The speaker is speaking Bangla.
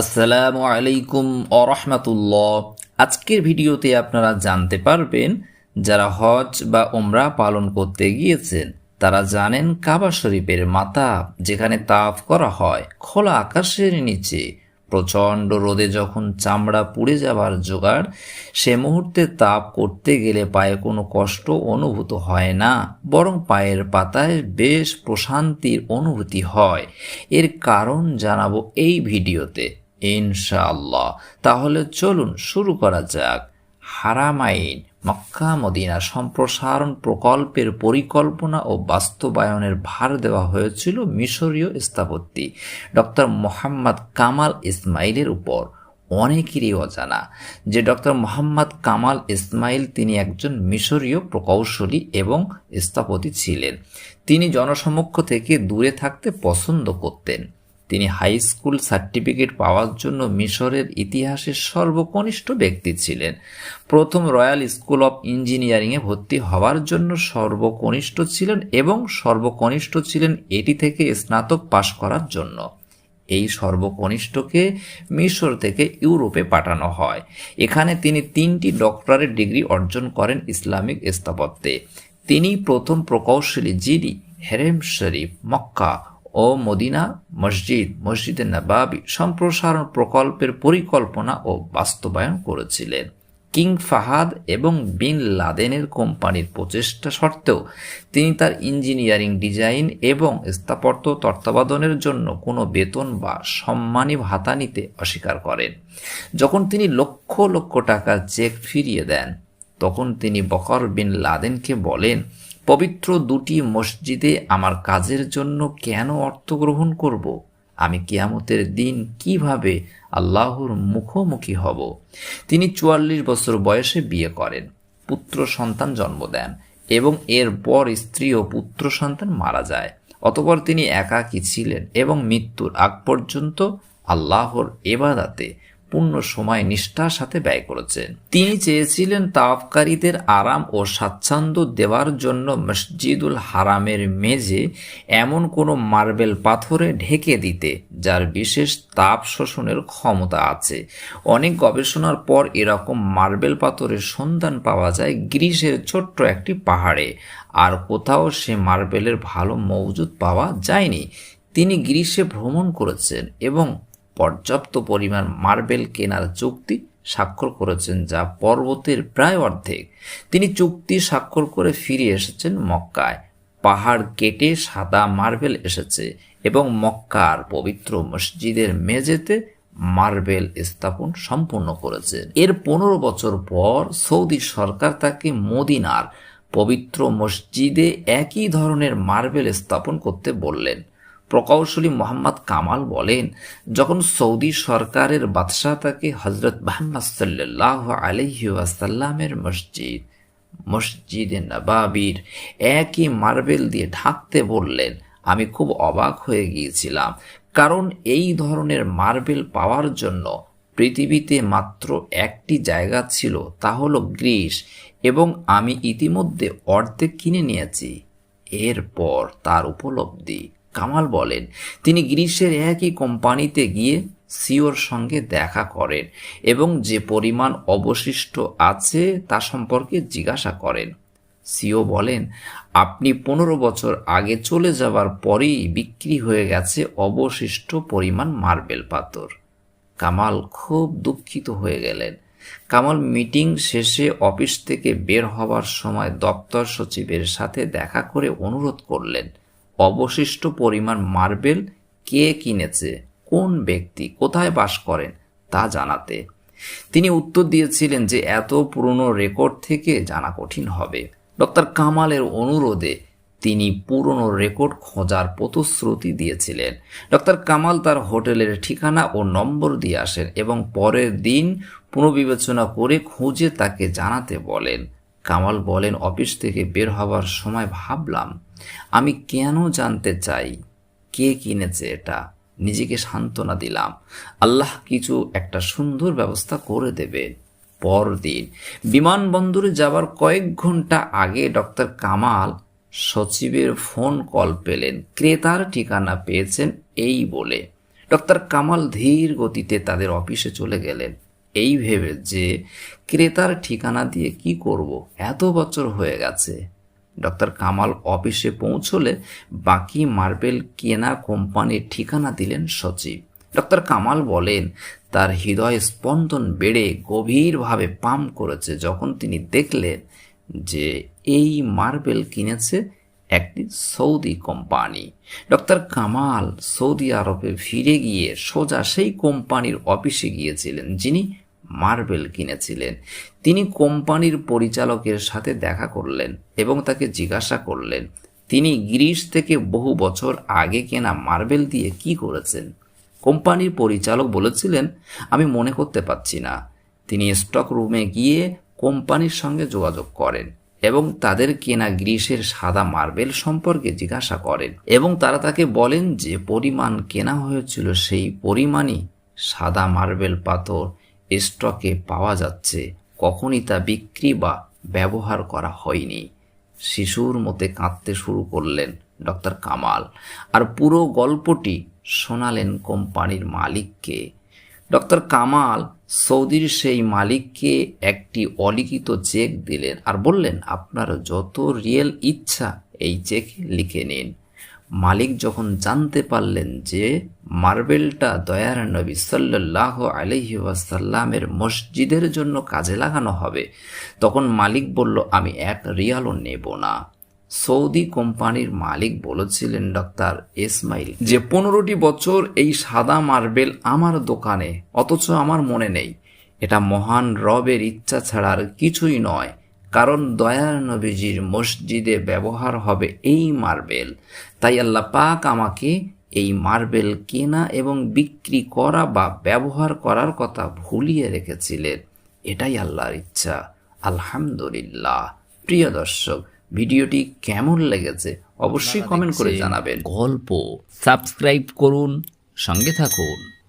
আসসালামু আলাইকুম আরহামাতুল্লাহ আজকের ভিডিওতে আপনারা জানতে পারবেন, যারা হজ বা ওমরা পালন করতে গিয়েছেন, তারা জানেন কাবা শরীফের মাথা, যেখানে তাফ করা হয়, খোলা আকাশের নিচে। প্রচণ্ড রোদে যখন চামড়া পুড়ে যাবার জোগাড়, সে মুহূর্তে তাপ করতে গেলে পায়ে কোনো কষ্ট অনুভূত হয় না, বরং পায়ের পাতায় বেশ প্রশান্তির অনুভূতি হয়। এর কারণ জানাব এই ভিডিওতে। ইনশাআল্লাহ। তাহলে চলুন শুরু করা যাক। হারামাইন মক্কা, মদিনা সম্প্রসারণ প্রকল্পের পরিকল্পনা ও বাস্তবায়নের ভার দেওয়া হয়েছিল মিশরীয় স্থাপত্যি। ডক্টর মোহাম্মদ কামাল ইসমাইলের উপর। অনেকেরই অজানা যে ডক্টর মোহাম্মদ কামাল ইসমাইল তিনি একজন মিশরীয় প্রকৌশলী এবং স্থপতি ছিলেন। তিনি জনসমক্ষ থেকে দূরে থাকতে পছন্দ করতেন। তিনি হাই স্কুল সার্টিফিকেট পাওয়ার জন্য মিশরের ইতিহাসের সর্বকনিষ্ঠ ব্যক্তি ছিলেন। প্রথম রয়্যাল স্কুল অফ ইঞ্জিনিয়ারিংয়ে ভর্তি হওয়ার জন্য সর্বকনিষ্ঠ ছিলেন এবং সর্বকনিষ্ঠ ছিলেন এটি থেকে স্নাতক পাশ করার জন্য। এই সর্বকনিষ্ঠকে মিশর থেকে ইউরোপে পাঠানো হয়। এখানে তিনি তিনটি ডক্টরেট ডিগ্রি অর্জন করেন ইসলামিক স্থাপত্যে। তিনি প্রথম প্রকৌশলী যিনি হেরেম শরীফ, মক্কা ও মদিনা, মসজিদ, মসজিদে নবাবি সম্প্রসারণ প্রকল্পের পরিকল্পনা ও বাস্তবায়ন করেছিলেন। কিং ফাহাদ এবং বিন লাদেনের কোম্পানির প্রচেষ্টা সত্ত্বেও তিনি তার ইঞ্জিনিয়ারিং ডিজাইন এবং স্থাপত্য তত্ত্বাবধানের জন্য কোনো বেতন বা সম্মানী ভাতা নিতে অস্বীকার করেন। যখন তিনি লক্ষ লক্ষ টাকা চেক ফিরিয়ে দেন, তখন তিনি বকর বিন লাদেনকে বলেন পবিত্র দুটি মসজিদে আমার কাজের জন্য কেন অর্থ গ্রহণ করব? আমি কিয়ামতের দিন কীভাবে আল্লাহর মুখোমুখি হব? তিনি চুয়াল্লিশ বছর বয়সে বিয়ে করেন, পুত্র সন্তান জন্ম দেন এবং এরপর স্ত্রী ও পুত্র সন্তান মারা যায়। অতপর তিনি একাকী ছিলেন এবং মৃত্যুর আগ পর্যন্ত আল্লাহর এবাদাতে পূর্ণ সময় নিষ্ঠার সাথে ব্যয় করেছেন। তিনি চেয়েছিলেন তাওয়াফকারীদের আরাম ও স্বাচ্ছন্দ্য দেওয়ার জন্য মসজিদুল হারামের মেঝে এমন কোনো মার্বেল পাথরে ঢেকে দিতে, যার বিশেষ তাপ শোষণের ক্ষমতা আছে। অনেক গবেষণার পর এরকম মার্বেল পাথরের সন্ধান পাওয়া যায় গ্রিসের ছোট্ট একটি পাহাড়ে। আর কোথাও সে মার্বেলের ভালো মজুদ পাওয়া যায়নি। তিনি গ্রিসে ভ্রমণ করেছেন এবং পর্যাপ্ত পরিমাণ মার্বেল কেনার চুক্তি স্বাক্ষর করেছেন, যা পর্বতের প্রায় অর্ধেক। তিনি চুক্তি স্বাক্ষর করে ফিরে এসেছেন মক্কায়। পাহাড় কেটে সাদা মার্বেল এসেছে এবং মক্কার পবিত্র মসজিদের মেঝেতে মার্বেল স্থাপন সম্পূর্ণ করেছেন এর পনেরো বছর পর সৌদি সরকার তাকে মদিনার পবিত্র মসজিদে একই ধরনের মার্বেল স্থাপন করতে বললেন। প্রকৌশলী মোহাম্মদ কামাল বলেন, যখন সৌদি সরকারের বাদশাহ তাকে হজরত মোহাম্মদ সাল্লাহ আলহি আসাল্লামের মসজিদ, মসজিদে নবাবির একই মার্বেল দিয়ে ঢাকতে বললেন, আমি খুব অবাক হয়ে গিয়েছিলাম। কারণ এই ধরনের মার্বেল পাওয়ার জন্য পৃথিবীতে মাত্র একটি জায়গা ছিল, তা হলো গ্রিস, এবং আমি ইতিমধ্যে অর্ধেক কিনে নিয়েছি। এরপর তার উপলব্ধি কামাল বলেন, তিনি গ্রিসের একই কোম্পানিতে গিয়ে সিওর সঙ্গে দেখা করেন এবং যে পরিমাণ অবশিষ্ট আছে তা সম্পর্কে জিজ্ঞাসা করেন। সিও বলেন, আপনি পনেরো বছর আগে চলে যাওয়ার পরেই বিক্রি হয়ে গেছে অবশিষ্ট পরিমাণ মার্বেল পাথর। কামাল খুব দুঃখিত হয়ে গেলেন। কামাল মিটিং শেষে অফিস থেকে বের হওয়ার সময় দপ্তর সচিবের সাথে দেখা করে অনুরোধ করলেন। অবশিষ্ট পরিমাণ মার্বেল কে কিনেছে, কোন ব্যক্তি কোথায় বাস করেন তা জানাতে। তিনি উত্তর দিয়েছিলেন যে এত পুরনো রেকর্ড থেকে জানা কঠিন হবে। ডক্টর কামালের অনুরোধে তিনি পুরনো রেকর্ড খোঁজার প্রতিশ্রুতি দিয়েছিলেন। ডক্টর কামাল তার হোটেলের ঠিকানা ও নম্বর দিয়ে আসেন এবং পরের দিন পুনর্বিবেচনা করে খুঁজে তাকে জানাতে বলেন। কামাল বলেন, অফিস থেকে বের হবার সময় ভাবলাম আমি কেন জানতে চাই কে কিনেছে এটা? নিজেকে সান্ত্বনা দিলাম। আল্লাহ কিছু একটা সুন্দর ব্যবস্থা করে দেবে। পরদিন বিমানবন্দরে যাবার কয়েক ঘণ্টা আগে ডক্টর কামাল সচিবের ফোন কল পেলেন। ক্রেতার ঠিকানা পেয়েছেন এই বলে। ডক্টর কামাল ধীর গতিতে তাদের অফিসে চলে গেলেন। এই ভেবে যে ক্রেতার ঠিকানা দিয়ে কি করব? এত বছর হয়ে গেছে। ডক্টর কামাল অফিসে পৌঁছলে বাকি মার্বেল কেনা কোম্পানির ঠিকানা দিলেন সচিব। ডক্টর কামাল বলেন, তার হৃদয় স্পন্দন বেড়ে গভীরভাবে পাম্প করেছে যখন তিনি দেখলেন যে এই মার্বেল কিনেছে একটি Saudi company. Doctor Kamal Saudi আরবে ফিরে গিয়ে সোজা সেই কোম্পানির অফিসে গিয়েছিলেন, যিনি মার্বেল কিনেছিলেন। তিনি কোম্পানির পরিচালকের সাথে দেখা করলেন এবং তাকে জিজ্ঞাসা করলেন, তিনি গ্রিস থেকে বহু বছর আগে কেনা মার্বেল দিয়ে কি করেছেন? কোম্পানির পরিচালক বলেছিলেন, আমি মনে করতে পারছি না। তিনি স্টক রুমে গিয়ে কোম্পানির সঙ্গে যোগাযোগ করেন এবং তাদের কেনা গ্রিসের সাদা মার্বেল সম্পর্কে জিজ্ঞাসা করেন এবং তারা তাকে বলেন, যে পরিমাণ কেনা হয়েছিল সেই পরিমাণই সাদা মার্বেল পাথর স্টকে পাওয়া যাচ্ছে, কখনই তা বিক্রি বা ব্যবহার করা হয়নি। শিশুর মতে কাঁদতে শুরু করলেন ডক্টর কামাল। আর পুরো গল্পটি শোনালেন কোম্পানির মালিককে। ডক্টর কামাল সৌদির সেই মালিককে একটি অলিখিত চেক দিলেন আর বললেন, আপনার যত রিয়েল ইচ্ছা এই চেক লিখে নিন। মালিক যখন জানতে পারলেন যে মার্বেলটা দয়ার নবী সাল্লাহ আলহি মসজিদের জন্য কাজে লাগানো হবে, তখন মালিক বলল, আমি এক রিয়ালও নেব না। সৌদি কোম্পানির মালিক বলেছিলেন ডক্টর ইসমাইল, যে পনেরোটি বছর এই সাদা মার্বেল আমার দোকানে, অথচ আমার মনে নেই। এটা মহান রবের ইচ্ছা ছাড়া আর কিছুই নয়। কারণ দয়ার নবীজির মসজিদে ব্যবহার হবে এই মার্বেল। তাই আল্লাহ পাক আমাকে এই মার্বেল কেনা এবং বিক্রি করা বা ব্যবহার করার কথা ভুলিয়ে রেখেছিলেন। এটাই আল্লাহর ইচ্ছা। আলহামদুলিল্লাহ। প্রিয় দর্শক ভিডিওটি কেমন লেগেছে অবশ্যই কমেন্ট করে জানাবেন। গল্প। সাবস্ক্রাইব করুন সঙ্গে থাকুন।